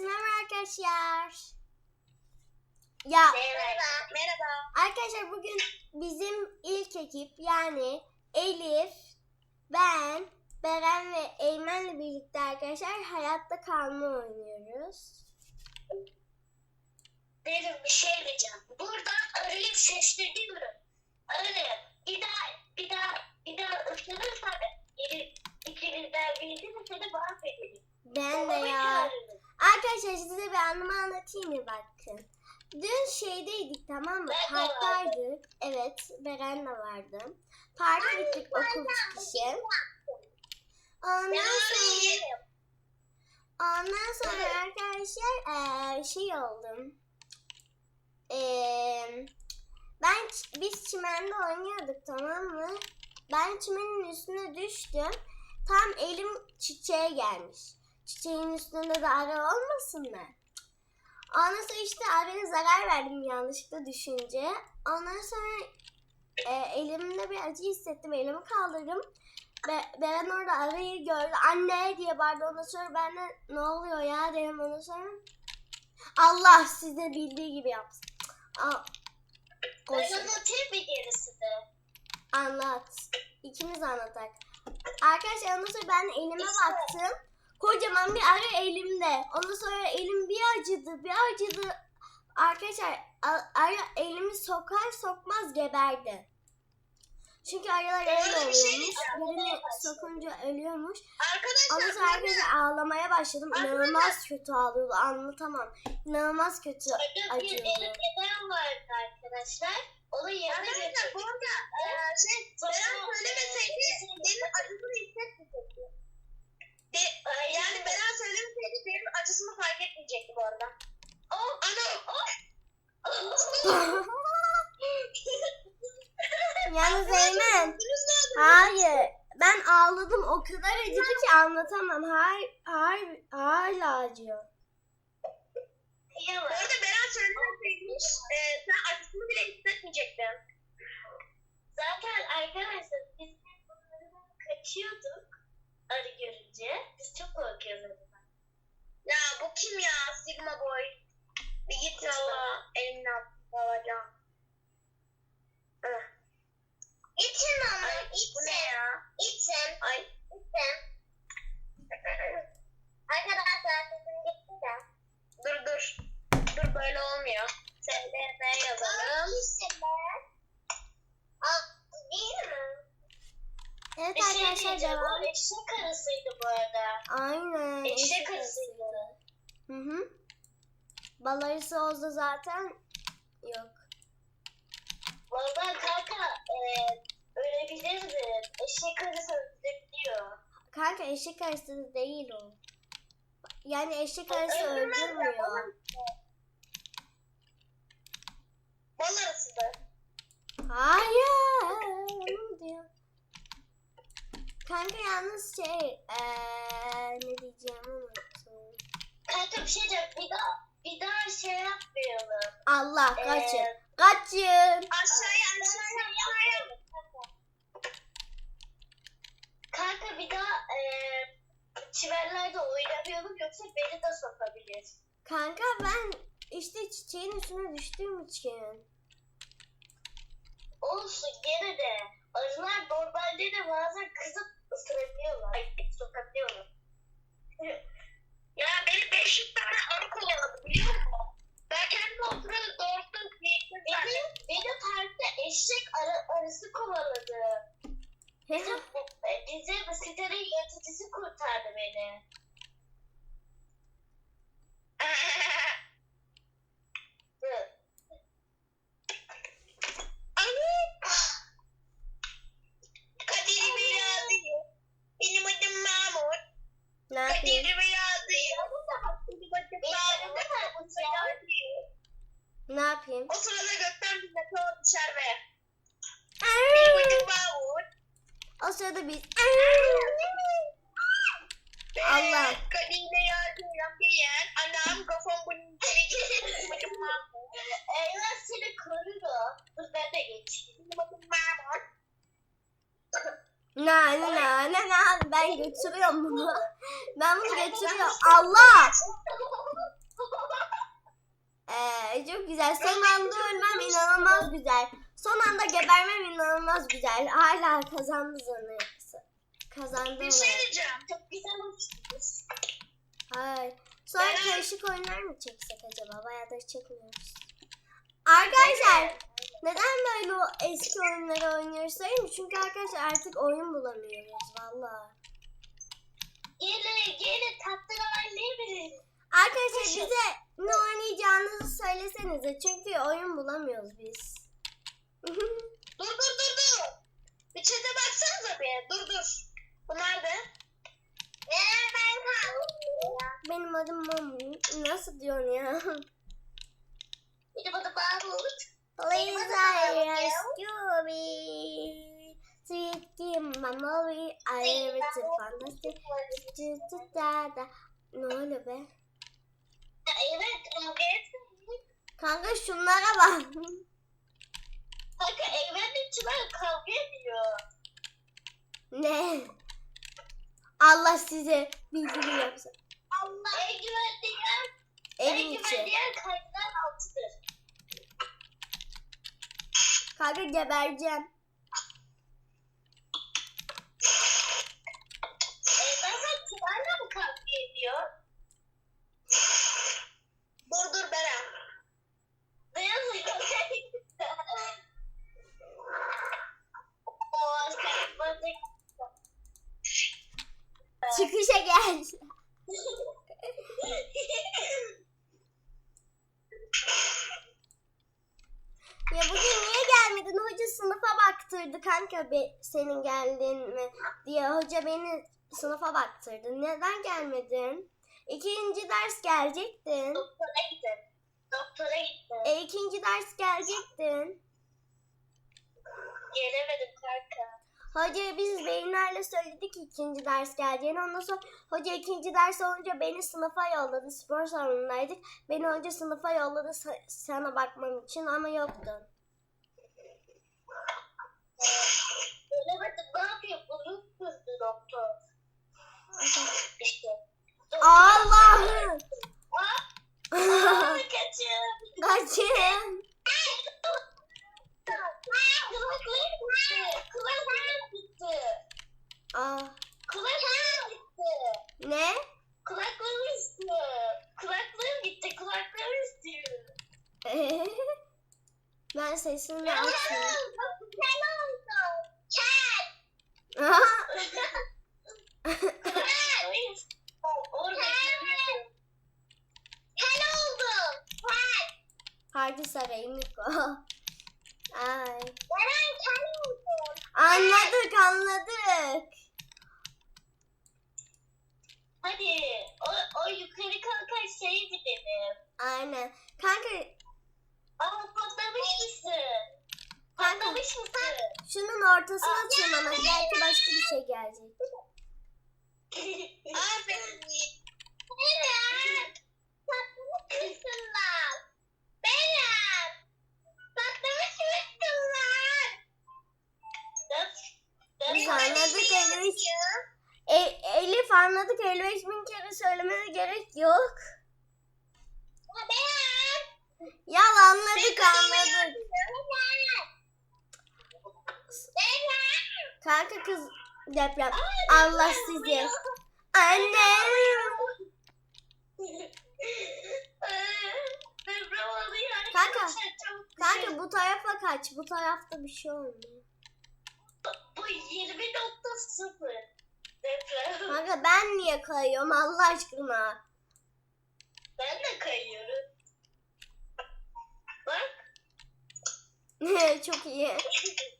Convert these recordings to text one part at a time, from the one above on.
Evet merhaba arkadaşlar. Ya Merhaba. Merhaba. arkadaşlar bugün bizim ilk ekip yani Elif, ben, Beren ve Eymen'le birlikte arkadaşlar hayatta kalma oynuyoruz. Dedim bir şey diyeceğim. Buradan arayıp sesleniyorum. Arı bir daha bir daha bir daha ısınırsa geri içinizden birisi de seni mahvederim. Ben de ya. Arkadaşlar size bir anımı anlatayım mı bakın. Dün şeydeydik tamam mı? Parktaydık. Evet Beren de vardı. Parka gittik okul çıkışı. Ondan sonra, ondan sonra arkadaşlar eee, şey oldum. Eee, ben biz çimende oynuyorduk tamam mı? Ben çimenin üstüne düştüm. Tam elim çiçeğe gelmiş. Çiçeğin üstünde de arı olmasın mı? Ondan sonra işte araya zarar verdim yanlışlıkla düşünce. Ondan sonra e, elimde bir acı hissettim. Elimi kaldırdım. Be Beren orada arayı gördü. Anne diye bağırdı. Ondan sonra ben de ne oluyor ya dedim. Ondan sonra Allah size bildiği gibi yapsın. Al. Ben Koşun. anlatayım bir gerisini. Anlat. İkimiz anlatak. Arkadaşlar ondan sonra ben elime baktım. Kocaman bir arı elimde. Ondan sonra elim bir acıdı, bir acıdı. Arkadaşlar a- arı elimi sokar sokmaz geberdi. Çünkü arılar öyle bir şey oluyormuş. değil, Birini sokunca ölüyormuş. Arkadaşlar Ondan sonra arkadaşlar ağlamaya başladım. Arkadaşlar- İnanılmaz kötü ağlıyordu. Anlatamam. İnanılmaz kötü. Bir acıyordu. elim neden vardı arkadaşlar? Onu yerine Arkadaşlar bu arada şey Beren söylemeseydi benim acısını hissetmeyecekti. De, eee, yani Beren söylemeseydi benim acısını fark etmeyecekti bu arada. Oh, Ana! Yalnız Eymen. Hayır. Ben ağladım. O kadar acıdı ki anlatamam. Hayır, hayır, hala acıyor. Arada Beren söylemeseymiş eee, sen acısını bile hissetmeyecektin. Zaten arkadaşlar biz de bunlardan Sigma Boy? Bir git valla Kanka eşek arısı değil o. Yani eşek arısı öldürmüyor. Bal arısı da. Hayır. Diyor? Kanka yalnız şey eee ne diyeceğimi unuttum. Kanka bir şey diyeceğim. Bir daha, bir daha şey yapmayalım. Allah Ee, kaçın. Kaçın. Aşağıya aşağıya aşağıya. Kanka bir daha e, çimenlerde oynamayalım yoksa beni de sokabilir. Kanka ben işte çiçeğin üstüne düştüğüm için. Olsun gene de arılar normalde de bazen kızıp ısırabiliyorlar. Ay sokabiliyorlar. Ya beni 500 tane arı kovaladı biliyor musun? Ben kendim o sırada doğrulttum kıyıktım Beni, beni parkta eşek arı, arısı kovaladı. Bizim, e, bizim sitenin yöneticisi kurtardı beni. Hı. Kadir yazıyor. Benim adım Mahmut. ne yapayım? Kadir yazıyor. Benim adım Benim Mahmut. adım Mahmut. Ne yapayım? O sırada gökten bir meteor düşer ve benim adım Mahmut. O sırada biz Ve Allah. Kadir'le yazıyorum diyen anam kafam bunun içine Benim adım Mahmut. Eyvah seni koruyor. Dur ben de geçeyim. Benim adım Mahmut. Na na na na ben götürüyorum bunu. Ben bunu götürüyorum. Allah! Ay çok güzel. Son anda ölmem inanılmaz güzel. Son anda gebermem inanılmaz güzel. Hala kazandı sanıyorsun. Kazandı Bir şey diyeceğim. Çok güzel olmuşsunuz. Hayır. Sonra Ben- karışık oyunlar mı çeksek acaba? Bayağıdır çekmiyoruz. Arkadaşlar neden böyle o eski oyunları oynuyoruz söyleyeyim mi? Çünkü arkadaşlar artık oyun bulamıyoruz valla. Gelin gelin tatlı ne biliriz. Arkadaşlar bize ne oynayacağınızı söylesenize. Çünkü oyun bulamıyoruz biz. Dur dur dur dur. Bir çete baksanıza bir. Dur dur. Bu nerede? Ee, kaldım. Benim adım Mami. Nasıl diyorsun ya? Bir de bana. Please I rescue me. Sweet Mamori. I fantastic. Da da. Ne oluyor be? Evet kavga etmeyin. Kanka şunlara bak. Kanka evrenin içinden kavga ediyor. ne? Allah size bildirim yapsın. Allah. En güvenli yer, en Evin güvenli yer altıdır. Kanka gebereceğim. Bazen kumarla mı kavga ediyor? Dur dur Beren. Sen bana Çıkışa gel. Ya bugün niye gelmedin? Hoca sınıfa baktırdı kanka be, senin geldin mi diye. Hoca beni sınıfa baktırdı. Neden gelmedin? İkinci ders gelecektin. Doktora gidin. Doktora gittim. E ikinci ders gelecektin. Gelemedim kanka. Hoca biz beyinlerle söyledik ki ikinci ders geleceğini. Ondan sonra hoca ikinci ders olunca beni sınıfa yolladı. Spor salonundaydık. Beni hoca sınıfa yolladı sa- sana bakmam için ama yoktun. Gelemedim ne yapayım? Bunu kızdı doktor. İşte. Allah'ım! Kaçın. Kaçın! Kulaklarım gitti. Kulaklarım gitti. Aa, Kulaklarım gitti. ne? Kulaklarım istiyor. Kulaklarım gitti. Kulaklarım istiyor. Ben sesini. Kel. Harbi sarayım Miko. Ay. Anladık anladık. Hadi. O, o yukarı kalkan şeydi benim. Aynen. Kanka Ama patlamış mısın? Patlamış mısın? şunun ortasına tırmanmak. Belki başka bir şey gelecek. Aferin. Beren. Patlamış mısın lan? Beren. Patlamış mısın lan? Biz anladık Elif. E, Elif anladık 55 bin kere söylemene gerek yok. Beren. Ya anladık anladık. Kanka kız deprem. Allah sizi. Anne. Deprem. Kanka, düşün. Kanka bu tarafa kaç. Bu tarafta bir şey olmuyor. Bu 20.0 deprem. Kanka ben niye kayıyorum Allah aşkına? Ben de kayıyorum. Bak. Çok iyi.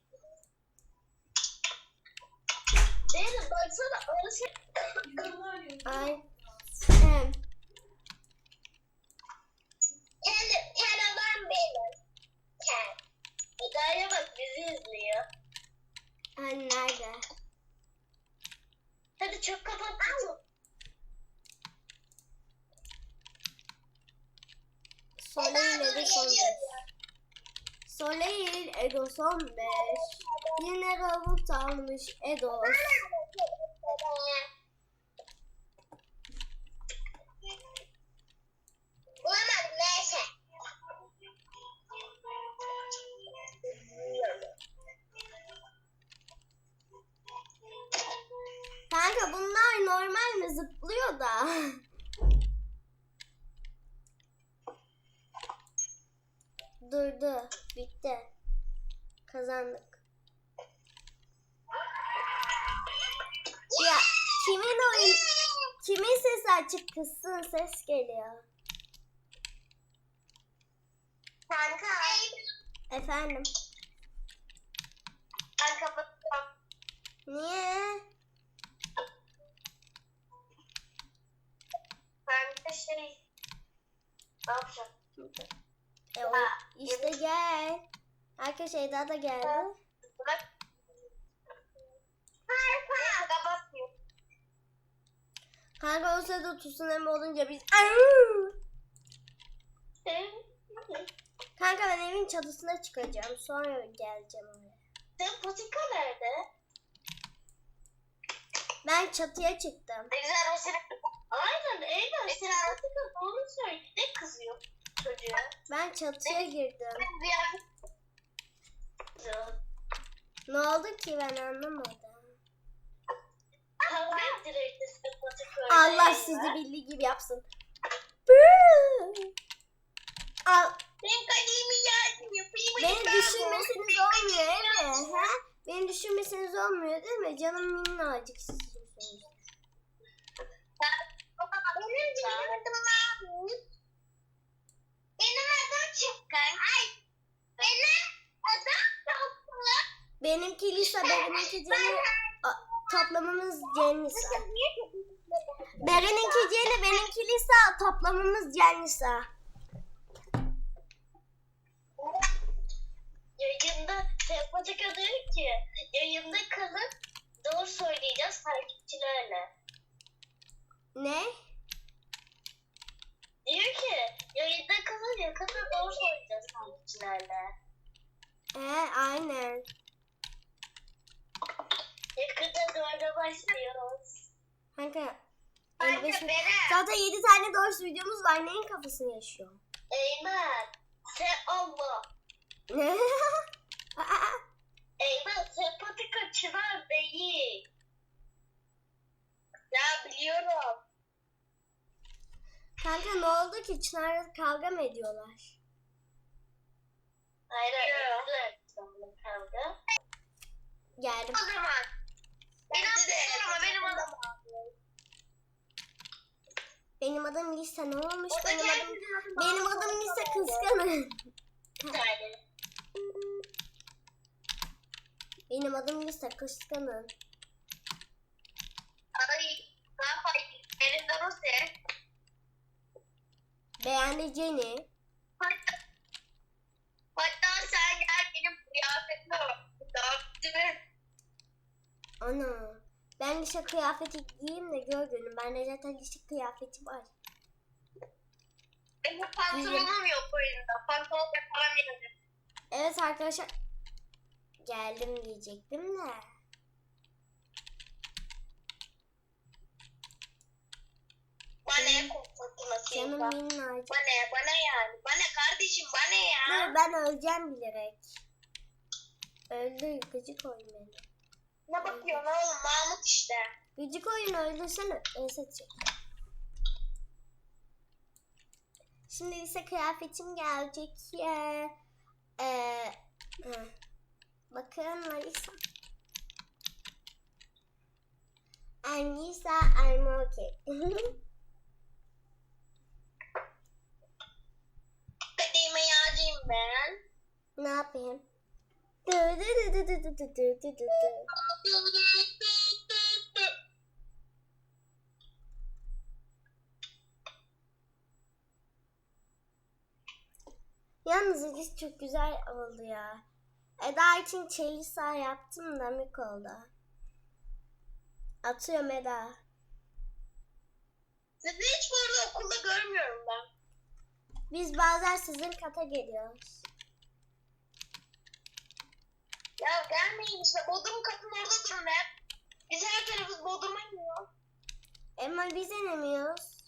Zeynep baksana orası. Ay. Em, kel olan benim. Kel. Eda'ya bak bizi izliyor. Ay nerede? Hadi çok kapat. Soleil Edo son 5. Soleil son 5. Yine robot almış Edos. Bulamadım neyse. durdu. Bitti. Kazandık. Ya kimin oyun kimin sesi açık kızsın ses geliyor. Kanka. Efendim. Ben kapatıyorum. Niye? Kanka şey. Ne yapacağım? E, o, işte gel. Herkes Eda da geldi. Bırak. Kanka. Kanka o sırada tsunami olunca biz! Kanka ben evin çatısına çıkacağım. Sonra geleceğim oraya. Senin patika nerede? Ben çatıya çıktım. Ne güzel o senin. Aynen Eymen. Senin patika doğru söyle. Ne kızıyor çocuğa? Ben çatıya girdim. Ne oldu ki ben anlamadım. Kavga ettirirdi senin patika. Allah sizi bildiği gibi yapsın. Al, Ben kalemi yardım yapayım. beni düşürmesiniz olmuyor değil mi? Ha? Beni düşürmesiniz olmuyor değil mi? Canım minnacık sizsiniz. Benim adım Mahmut. Benim adım Çıkkın. Ay. Benim adım Toplu. Benimki Lisa, benimki Jenny. A- Toplamımız Jenisa. Beren'inki Jenny, benimki Lisa. Toplamımız Jenisa. Yayında Sempatika diyor ki yayında kalıp doğru söyleyeceğiz takipçilerle. Ne? Diyor ki yayında kalın yakında doğru söyleyeceğiz takipçilerle. Ee, aynen. Yakında dörde başlıyoruz. Kanka. Kanka 55 Beren. Zaten 7 tane doğru videomuz var. Neyin kafasını yaşıyor? Eymen. Sen Allah. Eymen sempatika çınar değil. Ya biliyorum. Kanka ne oldu ki? Çınar'la kavga mı ediyorlar? Hayır hayır. Kavga. Geldim. O zaman. Bence de. Ama benim adım. Benim adım Lisa. Ne olmuş? O Benim adım, benim adım Lisa kıskanın. Benim adım Lisa kıskanın. Jenny. Hatta, hatta sen gel benim kıyafetime bak. Ana. Ben Lisa kıyafeti giyeyim de gör günüm. Bende zaten Lisa kıyafeti var. Benim pantolonum yok oyunda. Pantolon yaparam yani. Evet arkadaşlar. Geldim diyecektim de. Bana Canım minnacık. Bana, bana yani. Bana kardeşim bana ya. Dur ben öleceğim bilerek. Öldü gıcık oyun beni. Ne bakıyorsun oğlum? Mahmut işte. Gıcık oyun öldürsene. Neyse. Şimdi ise kıyafetim gelecek. Ee, hı. bakın Melisa. I'm Lisa, I'm okay. Kadime yağcıyım ben. ne yapayım? Dı dı dı dı dı dı dı dı dı dı. Yalnız Elis çok güzel oldu ya. Eda için Çelisa yaptım da mik oldu. Atıyorum Eda. Sizi hiç bu arada okulda görmüyorum ben. Biz bazen sizin kata geliyoruz. Ya gelmeyin işte. Bodrum katın orada durun hep. Biz her tarafımız Bodrum'a iniyor. Ama biz inemiyoruz.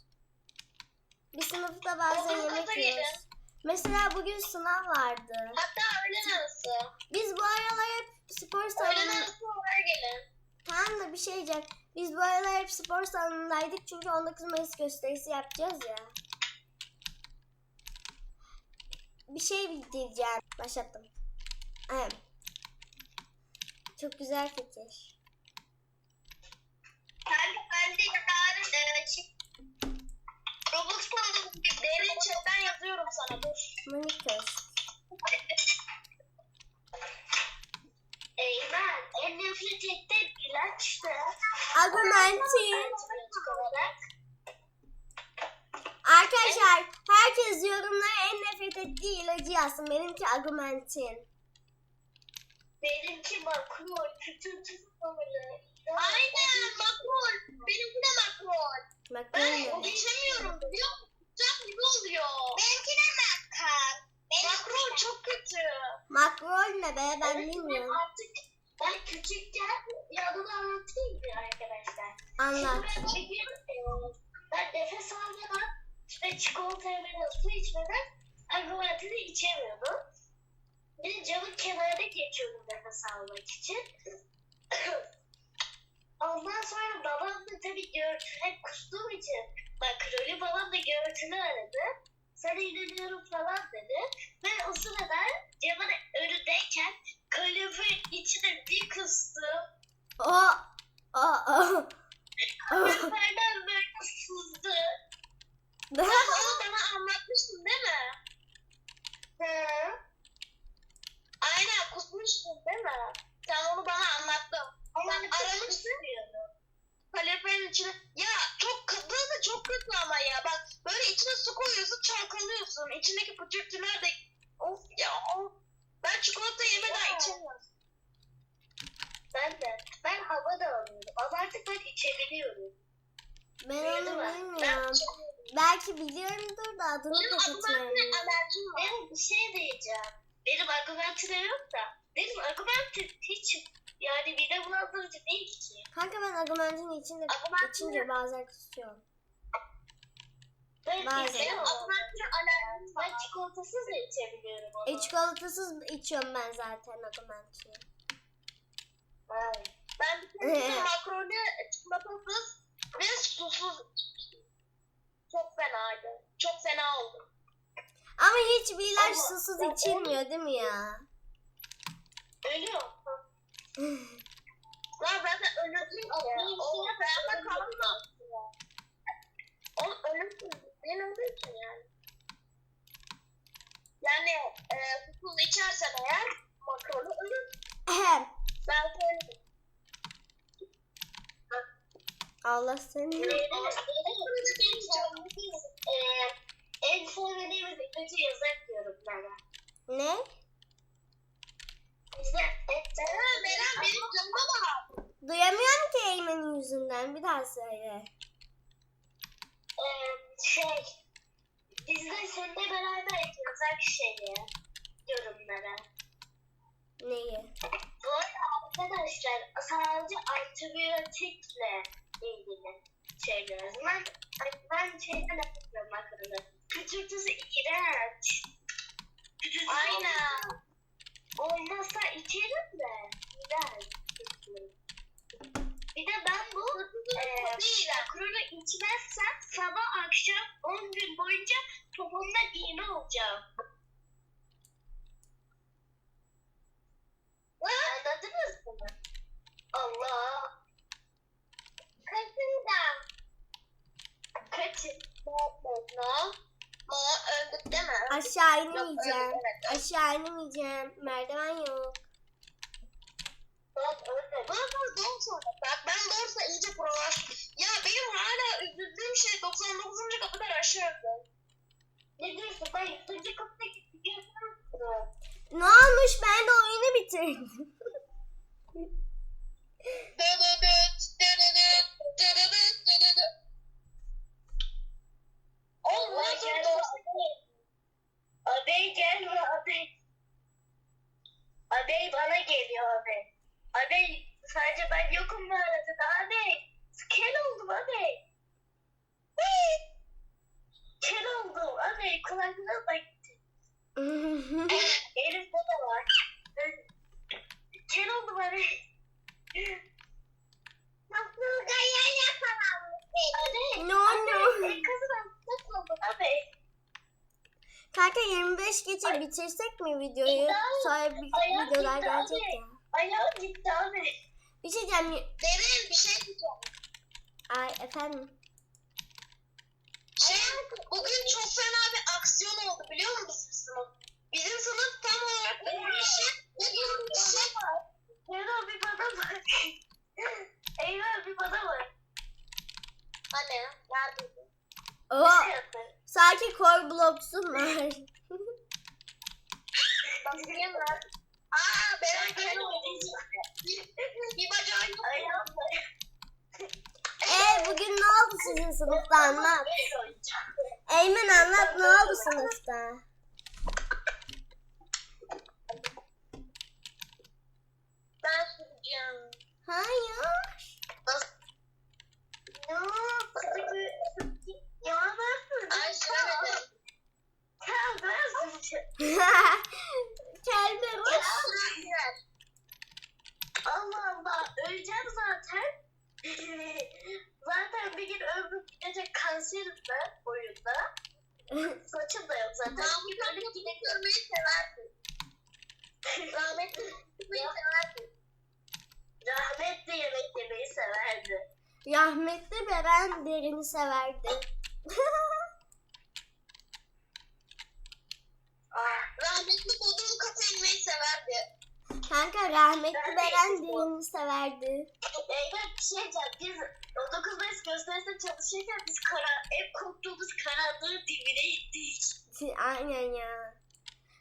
Bir sınıfta bazen Okulun yemek kata yiyoruz. gelin. Mesela bugün sınav vardı. Hatta öğlen arası. Biz bu aralar hep spor Öğlen salonu... arası oraya gelin. Tamam da bir şey diyeceğim. Biz bu aralar hep spor salonundaydık çünkü 19 Mayıs gösterisi yapacağız ya. bir şey bildireceğim. Başlattım. Evet. Çok güzel fikir. Ben, ben de yarın e, şey, Roblox kanalı derin chatten yazıyorum sana dur. Manikas. Eymen en nefret ettiğim ilaç da Augmentin. Arkadaşlar herkes yorumlara en nefret ettiği ilacı yazsın. Benimki Augmentin. Benimki makro, kütürtü favori. Aynen makrol. Benimki de makrol. Bak Ben böyle. geçemiyorum biliyor musun? Sıcak gibi oluyor. Benimki de makrol. Makrol çok kötü. Makrol ne be ben Evet, bilmiyorum. Artık ben küçükken yanını anlatayım mı arkadaşlar? Anlat. Şimdi ben çekiyorum. Ben nefes almadan işte çikolata yemeden su içmeden argumentini içemiyordum. Bir de camın kenarına geçiyordum nefes almak için. Ondan sonra babam da tabii görüntü hep kustuğum için makrolü babam da görüntülü aradı. Sana inanıyorum falan dedi. Ben o sırada camın önündeyken kaloriferin içine bir kustum. O o o. o. Kaloriferden böyle sızdı. Onu bana anlatmıştın değil mi? Hı. Aynen kusmuştun değil mi? Sen onu bana anlattın. Ama Ben aramıştım. Kaloriferin içine. Ya çok k- böyle çok kötü ama ya. Bak böyle içine su koyuyorsun çalkalıyorsun. İçindeki pıtırtılar da of ya of. Ben çikolata yemeden Ya. içemiyorum. Ben de. Ben hava da alıyorum. Ama artık ben içebiliyorum. Ben Neydi onu var? Ben bilmiyorum. içemiyorum. Belki biliyorumdur da adını Benim hatırlamıyorum. alerjim var. Benim bir şey diyeceğim. Benim argumentim yok da. Benim argumentim hiç yani mide bulandırıcı değil ki. Kanka ben Augmentin içinde Augmentin- içince bazen kusuyorum. Ben Bazen. Benim Ben çikolatasız da içebiliyorum onu. E çikolatasız içiyorum ben zaten Augmentin'i. Ha. Ben bir kere makroni çikolatasız ve susuz. Çok fenaydı. Çok fena oldum. Ama hiçbir ilaç Ama- susuz içilmiyor değil mi ya? Ölüyor. Lan zaten ölürsün ki. O bende kalmaz. O ölürsün. Ben ölürsün yani. Yani e, susuz içersen eğer makroni ölürsün. Ahem. Ben söyleyeyim. Allah seni. Eee, en sevmediğimiz kötü yazak diyorum ben. Ne? Et Beren, benim canıma bak. Duyamıyorum ki Eymen'in yüzünden. Bir daha söyle. Eee, şey, biz de seninle beraber yazak şeyi yorumlara. Neyi? Bu arada arkadaşlar sadece antibiyotikle ilgili şeyler. Ben, ben şeyden yapıyorum makaronu. Küçültüsü iğrenç. Küçültüsü Aynen. Olmazsa içerim de. İğrenç. Bir de ben bu eee makaronu içmezsem sabah akşam 10 gün boyunca topumdan iğne olacağım. Anladınız mı? Allah. Kaçından. Kaçın. No. No öldük değil mi? Aşağı inemeyeceğim. Aşağı inemeyeceğim. Merdiven yok. Sonra doğum sonra. Bak ben doğursa iyice provar. Ya benim hala üzüldüğüm şey 99. kapıdan aşağıdı. Ne diyorsun? Ben yüzüncü kapıda gidiyorum. Ne olmuş? Ben de oyunu bitirdim. Dırıdıt, dırıdıt, dırıdıt, dırıdıt. Oğlum Allah nasıl gel. doğursa Adey gel ve Adey. Adey bana geliyor Adey. Adey sadece ben yokum bu arada. Adey. Kel oldum Adey. Kel oldum Adey. Kulaklığa bak. Elif da var. Kel oldum Adey. Nasıl gaya yapamam? Adey. no no. Ey kızım ben çok oldum Adey. Kanka 25 geçe bitirsek mi videoyu? Sonra bir Ayağım videolar gitti gelecek abi. ya. Ayağım gitti abi. Bir şey diyeceğim. Derin bir şey diyeceğim. Ay efendim. Şey, bugün çok fena bir aksiyon oldu biliyor musun bizim sınıf? Bizim sınıf tam olarak böyle bir şey, ne gibi bir şey Eyvah bir bana bak. Eyvah bir bana bak. Hani, neredeydi? Oo, Bir şey yaptı. sanki core blocks'un var. Bakayım. Aa, bir, yok. Ee bugün ne oldu sizin sınıfta anlat. Eymen anlat ne oldu sınıfta? Ben. Hayır. Ya, ya ben Ay söylemedim. Kelme girer. Allah Allah öleceğim zaten. zaten bir gün ömrüm gidecek kanserim ben oyunda. Saçım da yok zaten. Abi gidip görmeyi seversin. Rahmetli gitmeyi seversin. Rahmetli yemek yemeyi severdi. Rahmetli Beren derini severdi. Ah, Rahmetli bodrum katı inmeyi severdi. Kanka rahmetli Beren derini severdi. Eyvah bir şey diyeceğim. Biz 19 Mayıs gösterisinde çalışırken biz kara, en korktuğumuz karanlığın dibine gittik. Aynen ya.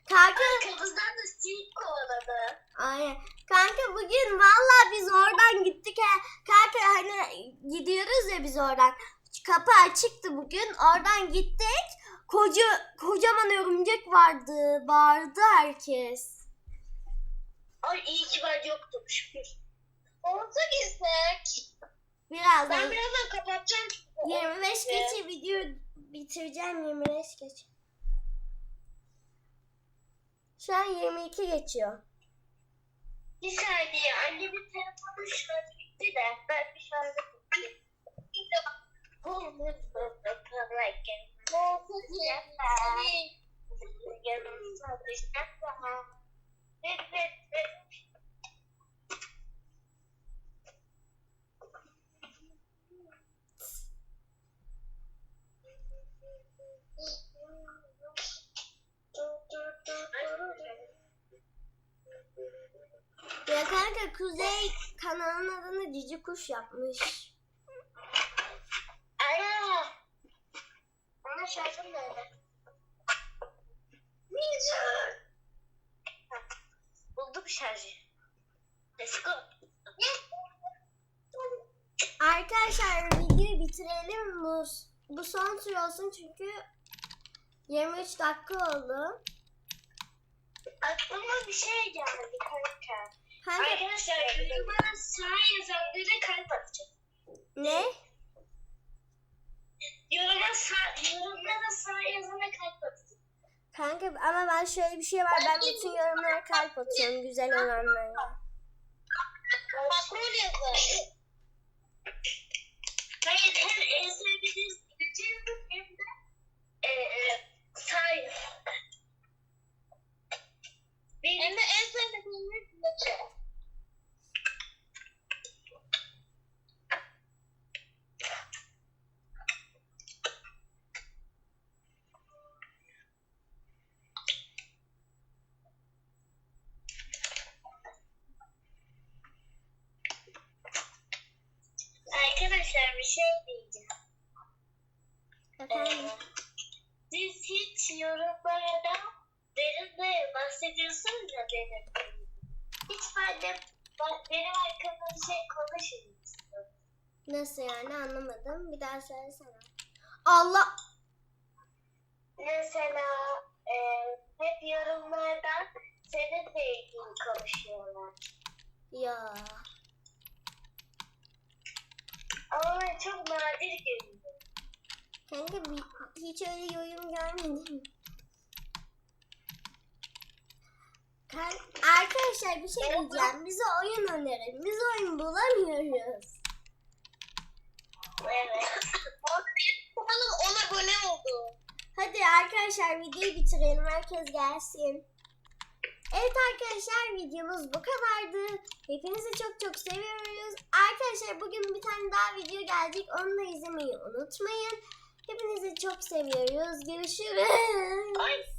Kanka Arkamızdan da sik kovaladı. Aynen. Kanka bugün valla biz oradan gittik ha. Kanka hani gidiyoruz ya biz oradan. Kapı açıktı bugün. Oradan gittik. Koca kocaman örümcek vardı. Bağırdı herkes. Ay iyi ki ben yoktum şükür. Olsa gitsek. Birazdan Ben birazdan kapatacağım. 25 geçe video bitireceğim 25 geç. Şu an 22 geçiyor. Bir saniye annemin telefonu şarjı bitti de ben bir şarjı bitti. Ya kanka Kuzey kanalın adını Cici Kuş yapmış. Ana! Ana şarjım nerede? Ninja! Buldum şarjı. Let's go. Arkadaşlar videoyu bitirelim bu. Bu son tur olsun çünkü 23 dakika oldu. Aklıma bir şey geldi kanka. Kanka Arkadaşlar yorumlara sağ yazanlara kalp atacağım. ne? Yoruma sağ, yorumlara sağ yazana kalp atacağım. Kanka ama ben şöyle bir şey var. Ben bütün yorumlara kalp atıyorum güzel olanlara. Makbul yazın. Hayır hem en sevdiğiniz bileceğiniz hem de e, e, sağ yazan. Hem Benim de en sevdiğiniz bileceğim. arkadaşlar bir şey diyeceğim. Efendim? Ee, Siz hiç yorumlarda derinle bahsediyorsunuz ya derin. Hiç ben de bak, benim hakkımda bir şey konuşun. Nasıl yani anlamadım. Bir daha söylesene. Allah Mesela e, hep yorumlardan seninle ilgili konuşuyorlar. ya. Ama ben çok nadir görüyorum. Kanka bir, hiç öyle yorum görmedim. Kan Arkadaşlar bir şey diyeceğim. Bize oyun önerin. Biz oyun bulamıyoruz. Evet. Oğlum 10 abone oldu. Hadi arkadaşlar videoyu bitirelim. Herkes gelsin. Evet arkadaşlar videomuz bu kadardı. Hepinizi çok çok seviyoruz. Arkadaşlar bugün bir tane daha video gelecek. Onu da izlemeyi unutmayın. Hepinizi çok seviyoruz. Görüşürüz. Ay